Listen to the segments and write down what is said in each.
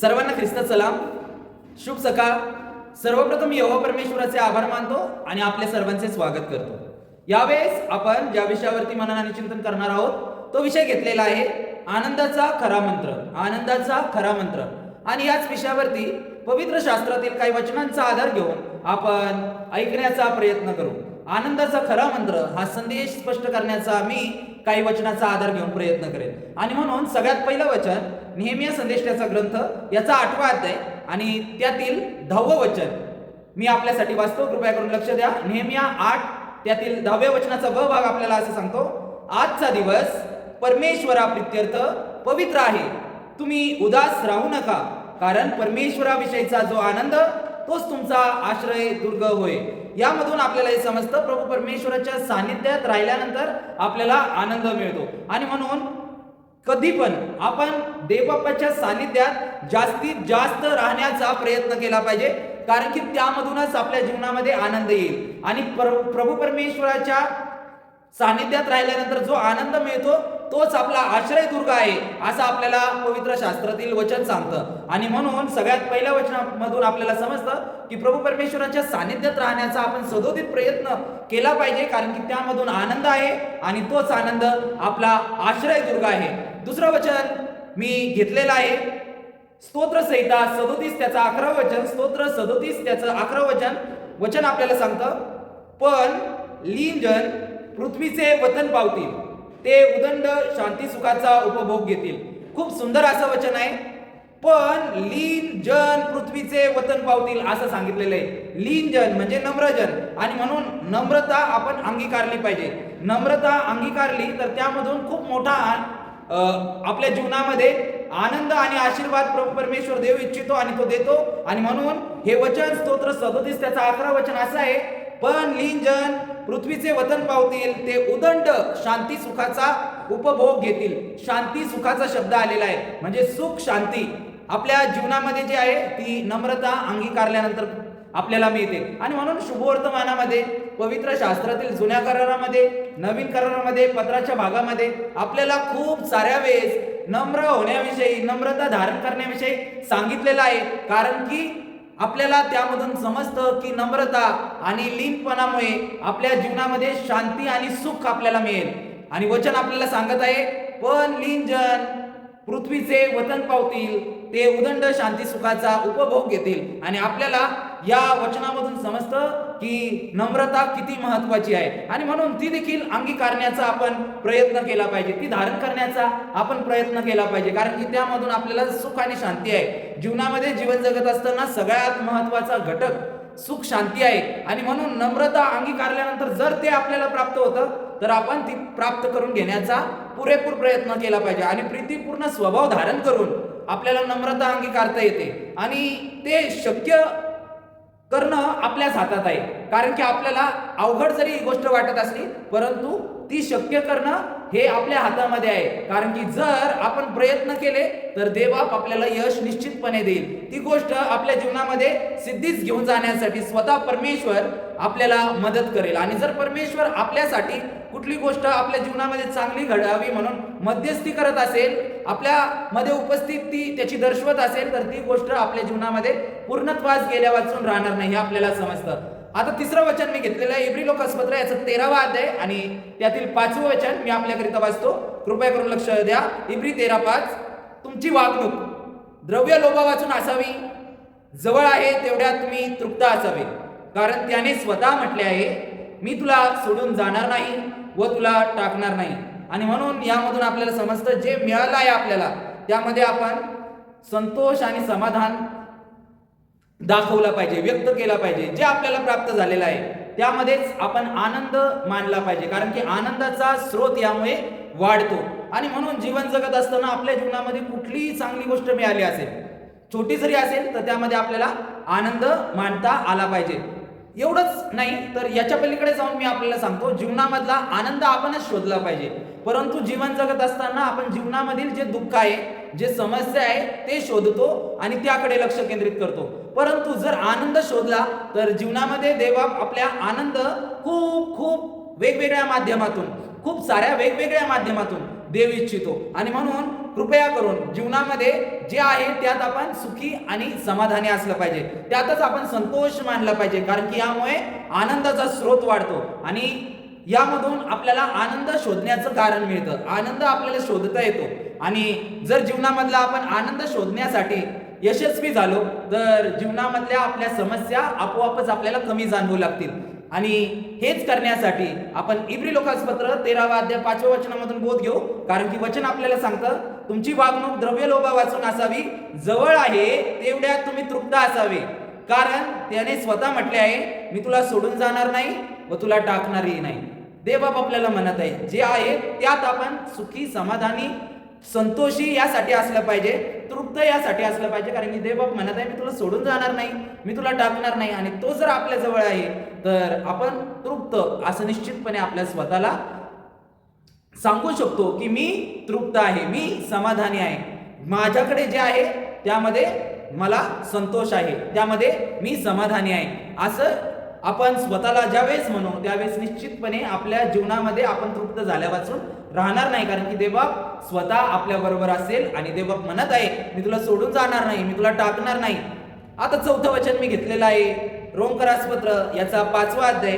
सर्वांना ख्रिस्त सलाम. शुभ सकाळ. सर्वप्रथम यहोवा परमेश्वराचे आभार मानतो आणि आपल्या सर्वांचे स्वागत करतो. यावेळेस आपण ज्या विषयावरती मनन आणि चिंतन करणार आहोत तो विषय घेतलेला आहे आनंदाचा खरा मंत्र. आनंदाचा खरा मंत्र. आणि याच विषयावरती पवित्र शास्त्रातील काही वचनांचा आधार घेऊन आपण ऐकण्याचा प्रयत्न करू. आनंदाचा खरा मंत्र हा संदेश स्पष्ट करण्याचा मी काही वचनाचा आधार घेऊन प्रयत्न करेन. आणि म्हणून सगळ्यात पहिलं वचन नेहमी संदेशाचा ग्रंथ याचा आठवा अध्याय आणि त्यातील दहावं वचन. मी आपल्यासाठी वाचतो कृपया करून लक्ष द्या. नेहमिया आठ त्यातील दहाव्या वचनाचा ब भाग आपल्याला असं सांगतो. आजचा दिवस परमेश्वरा प्रित्यर्थ पवित्र आहे. तुम्ही उदास राहू नका कारण परमेश्वराविषयीचा जो आनंद तोच तुमचा आश्रय दुर्ग होय. यामधून आपल्याला हे समजतं प्रभू परमेश्वराच्या सानिध्यात राहिल्यानंतर आपल्याला आनंद मिळतो. आणि म्हणून कधी पण आपण देवबाप्पाच्या सानिध्यात जास्तीत जास्त राहण्याचा प्रयत्न केला पाहिजे कारण की त्यामधूनच आपल्या जीवनामध्ये आनंद येईल. आणि पर- प्रभू परमेश्वराच्या सानिध्यात राहिल्यानंतर जो आनंद मिळतो तोच आपला आश्रय दुर्ग आहे असं आपल्याला पवित्र शास्त्रातील वचन सांगतं. आणि म्हणून सगळ्यात पहिल्या वचनामधून आपल्याला समजतं की प्रभू परमेश्वराच्या सानिध्यात राहण्याचा आपण सदोदित प्रयत्न केला पाहिजे कारण की त्यामधून आनंद आहे आणि तोच आनंद आपला आश्रय दुर्ग आहे. दुसरं वचन मी घेतलेलं आहे. स्तोत्र संहिता सदोतीस त्याचं अकरा वचन स्तोत्र सदोतीस त्याचं अकरा वचन वचन आपल्याला सांगतं पण लिंजन पृथ्वीचे वतन पावतील. ते उदंड शांती सुखाचा उपभोग घेतील. खूप सुंदर असं वचन आहे. पण लीन जन पृथ्वीचे वतन पावतील असं सांगितलेलं आहे. लीन जन म्हणजे नम्रजन आणि म्हणून नम्रता आपण अंगीकारली पाहिजे. नम्रता अंगीकारली तर त्यामधून खूप मोठा आपल्या जीवनामध्ये आनंद आणि आशीर्वाद प्रभू परमेश्वर देव इच्छितो आणि तो देतो. आणि म्हणून हे वचन स्तोत्र सदोतीस त्याचा अकरा वचन असं आहे. पण लिंजन पृथ्वीचे वतन पावतील ते उदंड शांती सुखाचा उपभोग घेतील. शांती सुखाचा शब्द आलेला आहे. म्हणजे सुख शांती. आपल्या जीवनामध्ये जी आहे ती नम्रता अंगीकारल्यानंतर आपल्याला मिळते. आणि म्हणून शुभवर्तमानामध्ये पवित्र शास्त्रातील जुन्या करारामध्ये नवीन करारामध्ये पत्राच्या भागामध्ये आपल्याला खूप साऱ्या वेळेस नम्र होण्याविषयी नम्रता धारण करण्याविषयी सांगितलेलं आहे. कारण की आपल्याला त्यामधून समजतं की नम्रता आणि लीनपणामुळे आपल्या जीवनामध्ये शांती आणि सुख आपल्याला मिळेल. आणि वचन आपल्याला सांगत आहे पण लीनजन पृथ्वीचे वतन पावतील ते उदंड शांती सुखाचा उपभोग घेतील. आणि आपल्याला या वचनामधून समजतं की नम्रता किती महत्वाची आहे. आणि म्हणून ती देखील अंगीकारण्याचा आपण प्रयत्न केला पाहिजे. ती धारण करण्याचा आपण प्रयत्न केला पाहिजे. कारण की त्यामधून आपल्याला सुख आणि शांती आहे. जीवनामध्ये जीवन जगत असताना सगळ्यात महत्त्वाचा घटक सुख शांती आहे. आणि म्हणून नम्रता अंगीकारल्यानंतर जर ते आपल्याला प्राप्त होतं तर आपण ती प्राप्त करून घेण्याचा पुरेपूर प्रयत्न केला पाहिजे. आणि प्रीतीपूर्ण स्वभाव धारण करून आपल्याला नम्रता अंगीकारता येते. आणि ते शक्य करणं आपल्याच हातात आहे. कारण की आपल्याला अवघड जरी ही गोष्ट वाटत असली परंतु ती शक्य करणं हे आपल्या हातामध्ये आहे. कारण की जर आपण प्रयत्न केले तर देवबाप आपल्याला यश निश्चितपणे देईल. ती गोष्ट आपल्या जीवनामध्ये सिद्धीच घेऊन जाण्यासाठी स्वतः परमेश्वर आपल्याला मदत करेल. आणि जर परमेश्वर आपल्यासाठी कुठली गोष्ट आपल्या जीवनामध्ये चांगली घडावी म्हणून मध्यस्थी करत असेल आपल्या मध्ये उपस्थित ती त्याची दर्शवत असेल तर ती गोष्ट आपल्या जीवनामध्ये पूर्णत्वास गेल्या वाचून राहणार नाही हे आपल्याला समजतं. आता तिसरं वचन मी घेतलेलं आहे. इब्री लोकस्पत्र याचं तेरावा अध्याय आणि त्यातील पाचवं वचन मी आपल्याकरिता वाचतो. कृपया करून लक्ष द्या. इब्री तेरा पाच तुमची वागणूक. द्रव्य लोभा वाचून असावी. जवळ आहे तेवढ्यात तुम्ही तृप्त असावे. कारण त्याने स्वतः म्हटले आहे मी तुला सोडून जाणार नाही व तुला टाकणार नाही. आणि म्हणून यामधून आपल्याला समजतं जे मिळालं आहे आपल्याला त्यामध्ये आपण संतोष आणि समाधान दाखवला पाहिजे व्यक्त केला पाहिजे जे आपल्याला प्राप्त झालेलं आहे त्यामध्येच आपण आनंद मानला पाहिजे. कारण की आनंदाचा स्रोत यामुळे वाढतो. आणि म्हणून जीवन जगत असताना आपल्या जीवनामध्ये कुठलीही चांगली गोष्ट मिळाली असेल छोटी जरी असेल तर त्यामध्ये आपल्याला आनंद मानता आला पाहिजे. एवढंच नाही तर याच्या पलीकडे जाऊन मी आपल्याला सांगतो जीवनामधला आनंद आपणच शोधला पाहिजे. परंतु जीवन जगत असताना आपण जीवनामधील जे दुःख आहे जे समस्या आहे ते शोधतो आणि त्याकडे लक्ष केंद्रित करतो. परंतु जर आनंद शोधला तर जीवनामध्ये देवा आपल्या आनंद खूप खूप वेगवेगळ्या माध्यमातून खूप साऱ्या वेगवेगळ्या माध्यमातून देव इच्छितो. आणि म्हणून कृपया करून जीवनामध्ये जे आहे त्यात आपण सुखी आणि समाधानी असलं पाहिजे. त्यातच आपण संतोष मानला पाहिजे कारण की यामुळे आनंदाचा स्रोत वाढतो आणि यामधून आपल्याला आनंद शोधण्याचं कारण मिळतं. आनंद आपल्याला शोधता येतो. आणि जर जीवनामधला आपण आनंद शोधण्यासाठी यशस्वी झालो तर जीवनामधल्या आपल्या समस्या आपोआपच आपल्याला कमी जाणवू लागतील. आणि हेच करण्यासाठी आपण इब्री लोकासपत्र तेरावा अध्याय पाचव्या वचनामधून बोध घेऊ कारण की वचन आपल्याला सांगतं तुमची वागणूक द्रव्यलोभा वाचून असावी जवळ आहे तेवढ्या तुम्ही तृप्त असावे. कारण त्याने स्वतः म्हटले आहे मी तुला सोडून जाणार नाही व तुला टाकणारही नाही. देवबाप आपल्याला म्हणत आहे जे आहे त्यात आपण सुखी समाधानी संतोषी यासाठी असलं पाहिजे तृप्त यासाठी असलं पाहिजे. कारण की देवबाप म्हणत आहे मी तुला सोडून जाणार नाही मी तुला टाकणार नाही. आणि तो जर आपल्या जवळ आहे तर आपण तृप्त असं निश्चितपणे आपल्या स्वतःला सांगू शकतो की मी तृप्त आहे मी समाधानी आहे. माझ्याकडे जे आहे त्यामध्ये मला संतोष आहे. त्यामध्ये मी समाधानी आहे. असं आपण स्वतःला ज्यावेळेस म्हणू त्यावेळेस निश्चितपणे आपल्या जीवनामध्ये आपण तृप्त झाल्यापासून राहणार नाही. कारण की देवबाप स्वतः आपल्या बरोबर असेल आणि देवबाप म्हणत आहे मी तुला सोडून जाणार नाही मी तुला टाकणार नाही. आता चौथं वचन मी घेतलेलं आहे. रोमकरासपत्र याचा पाचवा अध्याय.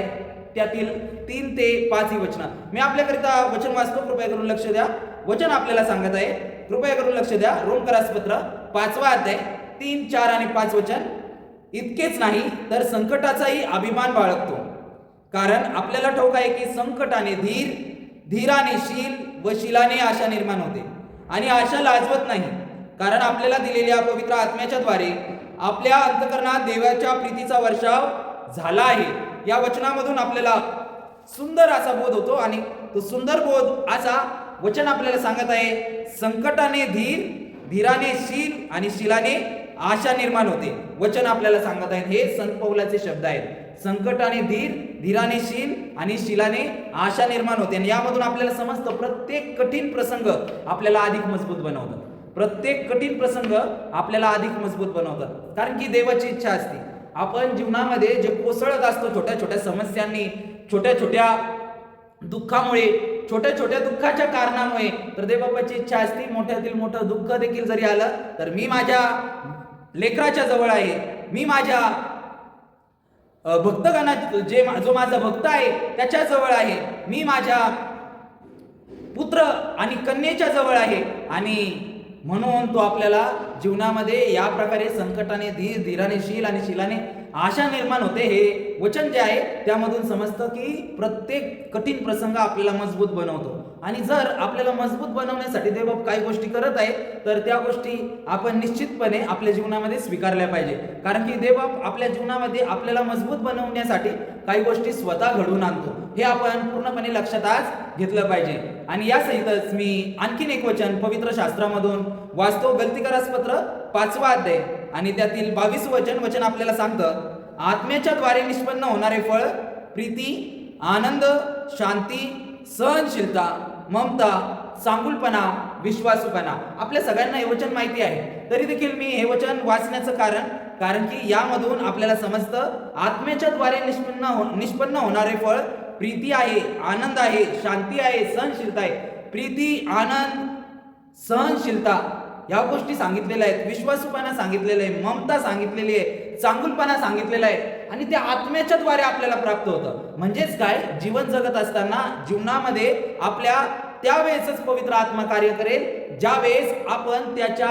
त्यातील तीन ते पाच ही वचन. मी आपल्याकरिता वचन वाचतो कृपया करून लक्ष द्या. वचन आपल्याला सांगत आहे कृपया करून लक्ष द्या. रोमकरासपत्र पाचवा अध्याय तीन चार आणि पाच वचन. इतकेच नाही तर संकटाचाही अभिमान बाळगतो. कारण आपल्याला ठाऊक आहे की संकटाने धीर धीराने शील व शिलाने आशा निर्माण होते. आणि आशा लाजवत नाही. कारण आपल्याला दिलेल्या पवित्र आत्म्याच्या द्वारे आपल्या अंतकरणात देवाच्या प्रीतीचा वर्षाव झाला आहे. या वचनामधून आपल्याला सुंदर असा बोध होतो आणि तो सुंदर बोध असा वचन आपल्याला सांगत आहे संकटाने धीर धीराने शील आणि शिलाने आशा निर्माण होते. वचन आपल्याला सांगत आहेत हे संत पौलाचे शब्द आहेत. संकटाने धीर धीराने शील आणि शिलाने आशा निर्माण होते. आणि यामधून आपल्याला समजतं प्रत्येक कठीण प्रसंग आपल्याला अधिक मजबूत बनवतात प्रत्येक कठीण प्रसंग आपल्याला अधिक मजबूत बनवतात कारण की देवाची इच्छा असते. आपण जीवनामध्ये जे कोसळत असतो छोट्या छोट्या समस्यांनी छोट्या छोट्या दुःखामुळे छोट्या छोट्या दुःखाच्या कारणामुळे तर देवबापाची इच्छा असती मोठ्यातील मोठं दुःख देखील जरी आलं तर मी माझ्या लेकराच्या जवळ आहे. मी माझ्या भक्तगणा जे मा- जो माझा भक्त आहे त्याच्याजवळ आहे. मी माझ्या पुत्र आणि कन्येच्या जवळ आहे. आणि म्हणून तो आपल्याला जीवनामध्ये या प्रकारे संकटाने धीर धीराने शील आणि शिलाने आशा निर्माण होते. हे वचन जे आहे त्यामधून समजतं की प्रत्येक कठीण प्रसंग आपल्याला मजबूत बनवतो. आणि जर आपल्याला मजबूत बनवण्यासाठी देवबाप काही गोष्टी करत आहे तर त्या गोष्टी आपण निश्चितपणे आपल्या जीवनामध्ये स्वीकारल्या पाहिजे. कारण की देवब आपल्या जीवनामध्ये आपल्याला मजबूत बनवण्यासाठी काही गोष्टी स्वतः घडवून आणतो. हे आपण पूर्णपणे लक्षात आज घेतलं पाहिजे. आणि या सहितच मी आणखीन एक वचन पवित्र शास्त्रामधून वाचतो. गलतीकारासपत्र पाचवा अध्याय. आणि त्यातील बावीस वचन वचन आपल्याला सांगतं आत्म्याच्या द्वारे निष्पन्न होणारे फळ प्रीती आनंद शांती सहनशीलता ममता चांगुलपणा विश्वासूपणा. आपल्या सगळ्यांना हे वचन माहिती आहे. तरी देखील मी हे वचन वाचण्याचं कारण कारण की यामधून आपल्याला समजतं आत्म्याच्या द्वारे निष्पन्न हो निष्पन्न होणारे फळ प्रीती आहे आनंद आहे शांती आहे सहनशीलता आहे. प्रीती आनंद सहनशीलता या गोष्टी सांगितलेल्या आहेत. विश्वासूपणा सांगितलेलं आहे ममता सांगितलेली आहे चांगुलपणा सांगितलेला आहे आणि ते आत्म्याच्या द्वारे आपल्याला प्राप्त होतं. म्हणजेच काय? जीवन जगत असताना जीवनामध्ये आपल्या त्यावेळेसच पवित्र आत्मा कार्य करेल. ज्यावेळेस आपण त्याच्या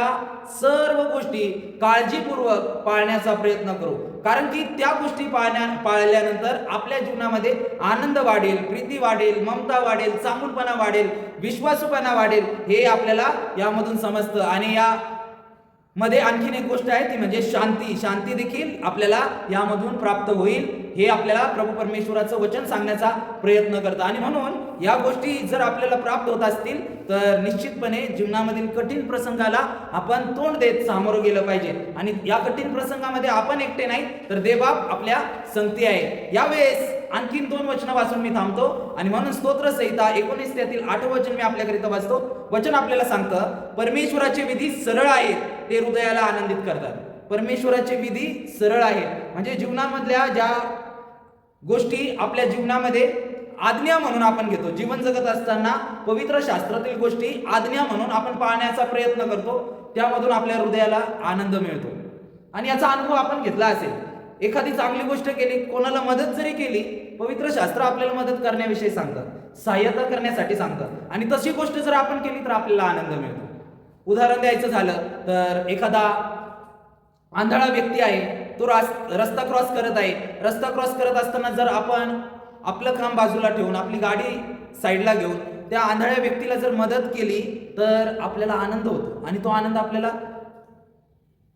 सर्व गोष्टी काळजीपूर्वक पाळण्याचा प्रयत्न करू. कारण की त्या गोष्टी पाळण्या पाळल्यानंतर आपल्या जीवनामध्ये आनंद वाढेल प्रीती वाढेल ममता वाढेल चांगुलपणा वाढेल विश्वासूपणा वाढेल हे आपल्याला यामधून समजतं. आणि या मध्ये आणखीन एक गोष्ट आहे ती म्हणजे शांती. शांती देखील आपल्याला यामधून प्राप्त होईल. हे आपल्याला प्रभू परमेश्वराचं वचन सांगण्याचा प्रयत्न करतं. आणि म्हणून या गोष्टी जर आपल्याला प्राप्त होत असतील तर निश्चितपणे जीवनामधील कठीण प्रसंगाला आपण तोंड देत सामोरं गेलं पाहिजे. आणि या कठीण प्रसंगामध्ये आपण एकटे नाही तर देवबाप आपल्या संगती आहे. यावेळेस आणखीन दोन वचनं वाचून मी थांबतो. आणि म्हणून स्तोत्र संहिता एकोणीस त्यातील आठ वचन मी आपल्याकरिता वाचतो. वचन आपल्याला सांगतं परमेश्वराचे विधी सरळ आहेत ते हृदयाला आनंदित करतात. परमेश्वराचे विधी सरळ आहेत. म्हणजे जीवनामधल्या ज्या गोष्टी आपल्या जीवनामध्ये आज्ञा म्हणून आपण घेतो. जीवन जगत असताना पवित्र शास्त्रातील गोष्टी आज्ञा म्हणून आपण पाहण्याचा प्रयत्न करतो. त्यामधून आपल्या हृदयाला आनंद मिळतो. आणि याचा अनुभव आपण घेतला असेल. एखादी चांगली गोष्ट केली कोणाला मदत जरी केली पवित्र शास्त्र आपल्याला मदत करण्याविषयी सांगतात. सहाय्यता करण्यासाठी सांगतात. आणि तशी गोष्ट जर आपण केली तर आपल्याला आनंद मिळतो. उदाहरण द्यायचं झालं तर एखादा आंधळा व्यक्ती आहे. तो रास रस्ता क्रॉस करत आहे. रस्ता क्रॉस करत असताना जर आपण आपलं काम बाजूला ठेवून आपली गाडी साईडला घेऊन त्या आंधळ्या व्यक्तीला जर मदत केली तर आपल्याला आनंद होतो. आणि तो आनंद आपल्याला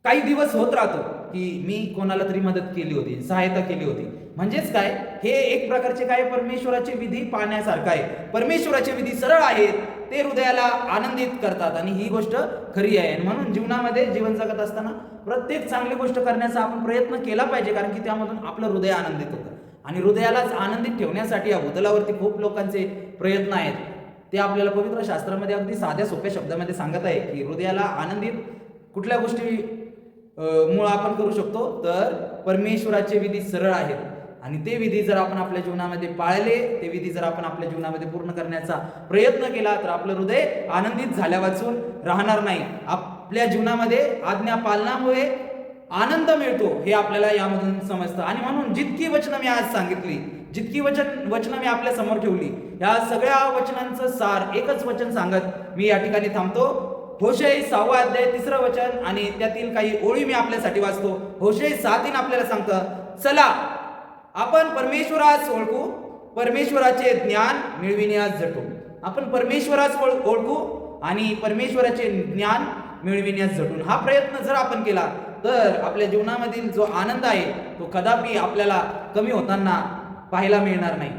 काही दिवस होत राहतो की मी कोणाला तरी मदत केली होती सहायता केली होती. म्हणजेच काय? हे एक प्रकारचे काय परमेश्वराचे विधी पाहण्यासारखं आहे. परमेश्वराचे विधी सरळ आहेत ते हृदयाला आनंदित करतात आणि ही गोष्ट खरी आहे. म्हणून जीवनामध्ये जीवन जगत असताना प्रत्येक चांगली गोष्ट करण्याचा आपण प्रयत्न केला पाहिजे कारण की त्यामधून आपलं हृदय आनंदित होतं. आणि हृदयालाच आनंदित ठेवण्यासाठी या भूतलावरती खूप लोकांचे प्रयत्न आहेत. ते आपल्याला पवित्र शास्त्रामध्ये अगदी साध्या सोप्या शब्दामध्ये सांगत आहे की हृदयाला आनंदित कुठल्या गोष्टी मुळे आपण करू शकतो? तर परमेश्वराचे विधी सरळ आहेत. आणि ते विधी जर आपण आपल्या जीवनामध्ये पाळले ते विधी जर आपण आपल्या जीवनामध्ये पूर्ण करण्याचा प्रयत्न केला तर आपलं हृदय आनंदित झाल्या वाचून राहणार नाही. आपल्या जीवनामध्ये आज्ञा पालनामुळे आनंद मिळतो हे आपल्याला यामधून समजतं. आणि म्हणून जितकी वचनं मी आज सांगितली जितकी वचन वचनं मी आपल्यासमोर ठेवली या सगळ्या वचनांचं सार एकच वचन सांगत मी या ठिकाणी थांबतो. होशे सहावा अध्याय तिसरं वचन आणि त्यातील काही ओळी मी आपल्यासाठी वाचतो. होशे सातीन आपल्याला सांगतं चला आपण परमेश्वरास ओळखू परमेश्वराचे ज्ञान मिळविण्यास झटू आपण परमेश्वरास ओळखू आणि परमेश्वराचे ज्ञान मिळविण्यास झटून हा प्रयत्न जर आपण केला तर आपल्या जीवनामधील जो आनंद आहे तो कदापि आपल्याला कमी होताना पाहायला मिळणार नाही.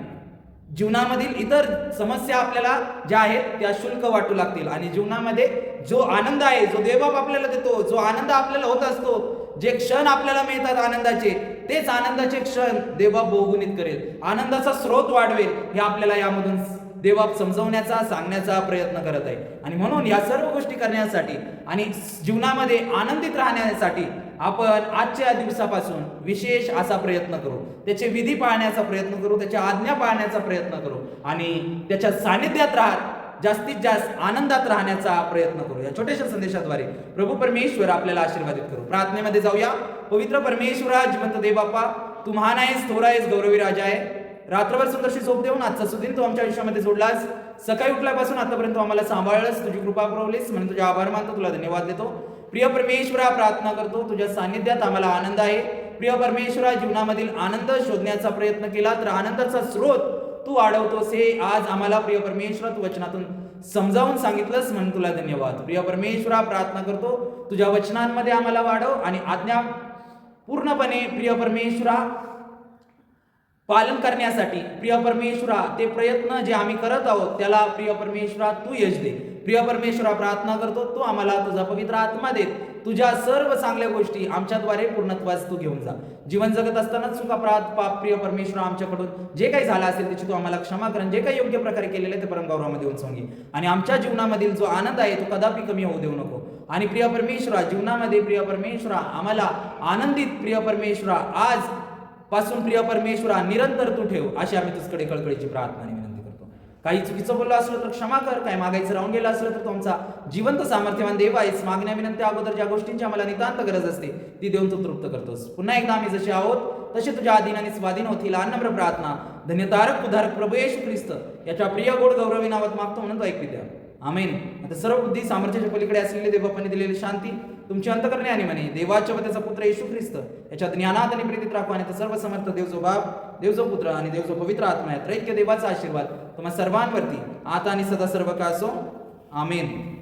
जीवनामधील इतर समस्या आपल्याला ज्या आहेत त्या शुल्क वाटू लागतील. आणि जीवनामध्ये जो आनंद आहे जो देवबाप आपल्याला देतो जो आनंद आपल्याला होत असतो जे क्षण आपल्याला मिळतात आनंदाचे तेच आनंदाचे क्षण देवबाप बहुगुणित करेल. आनंदाचा स्रोत वाढवेल हे आपल्याला यामधून देवबाप समजवण्याचा सांगण्याचा प्रयत्न करत आहे. आणि म्हणून या सर्व गोष्टी करण्यासाठी आणि जीवनामध्ये आनंदित राहण्यासाठी आपण आजच्या दिवसापासून विशेष असा प्रयत्न करू. त्याचे विधी पाळण्याचा प्रयत्न करू त्याच्या आज्ञा पाळण्याचा प्रयत्न करू. आणि त्याच्या सानिध्यात राहत जास्तीत जास्त आनंदात राहण्याचा प्रयत्न करू. या छोट्याशा संदेशाद्वारे प्रभू परमेश्वर आपल्याला आशीर्वादित करू. प्रार्थनेमध्ये जाऊया. पवित्र परमेश्वरा जिवंत देवापा तू महान आहेस थोर आहेस गौरवी राजा आहे. रात्रभर सुंदरशी झोप देऊन आजचा सुदिन तू आमच्या आयुष्यामध्ये जोडलास. सकाळी उठल्यापासून आतापर्यंत आम्हाला सांभाळलंस. तुझी कृपा पुरवलीस. म्हणून तुझे आभार मानतो. तुला धन्यवाद देतो. प्रिय परमेश्वरा प्रार्थना करतो. तुझ्या सानिध्यात आम्हाला आनंद आहे. प्रिय परमेश्वरा जीवनामधील आनंद शोधण्याचा प्रयत्न केला तर आनंदाचा स्रोत तू वाढवतोस हे आज आम्हाला प्रिय परमेश्वर तू वचनातून समजावून सांगितलंस म्हणून तुला धन्यवाद. प्रिय परमेश्वरा प्रार्थना करतो तुझ्या वचनांमध्ये आम्हाला वाढव आणि आज्ञा पूर्णपणे प्रिय परमेश्वरा पालन करण्यासाठी प्रिय परमेश्वरा ते प्रयत्न जे आम्ही करत आहोत त्याला प्रिय परमेश्वरा तू यश दे. प्रिय परमेश्वरा प्रार्थना करतो तू आम्हाला तुझा पवित्र आत्मा देत तुझ्या सर्व चांगल्या गोष्टी आमच्याद्वारे पूर्णत्वास तू घेऊन जा. जीवन जगत असतानाच चुका अपराध पाप प्रिय परमेश्वर आमच्याकडून जे काही झालं असेल त्याची तू आम्हाला क्षमा कर जे काही योग्य प्रकारे केलेलं आहे ते परमगौरवामध्ये येऊन सांगे आणि आमच्या जीवनामधील जो आनंद आहे तो कदापि कमी होऊ देऊ नको. आणि प्रिय परमेश्वरा जीवनामध्ये प्रिय परमेश्वरा आम्हाला आनंदित प्रिय परमेश्वरा आज पासून प्रिय परमेश्वरा निरंतर तू ठेव अशी आम्ही तुझकडे कळकळीची प्रार्थना काही चुकीचं बोललं असलं तर क्षमा कर काय मागायचं राहून गेलं असलं तर तुमचा जिवंत सामर्थ्यवान देव आहेस. मागण्या विनंत्या अगोदर ज्या गोष्टींची आम्हाला नितांत गरज असते ती देऊन तू तृप्त करतोस. पुन्हा एकदा आम्ही जसे आहोत तसे तुझ्या अधीन आणि स्वाधीन होतील अन्नम्र प्रार्थना धन्यतारक उधारक प्रभू येशू ख्रिस्त याच्या प्रिय गोड गौरवी नावात मागतो म्हणून तो ऐकू आमेन. आता सर्व बुद्धी सामर्थ्याच्या पलीकडे असलेले देवबापाने दिलेली शांती तुमची अंतकरणे आणि म्हणे. देवाच्या व त्याचा पुत्र येशू ख्रिस्त. याच्या ज्ञानात आणि प्रीतीत राखू आणि सर्व समर्थ देवजो बाब बाप पुत्र आणि देवजो पवित्र आत्मा आहे त्रैक्य देवाचा आशीर्वाद तुम्हा सर्वांवरती. आता आणि सदा सर्व का असो आमेन.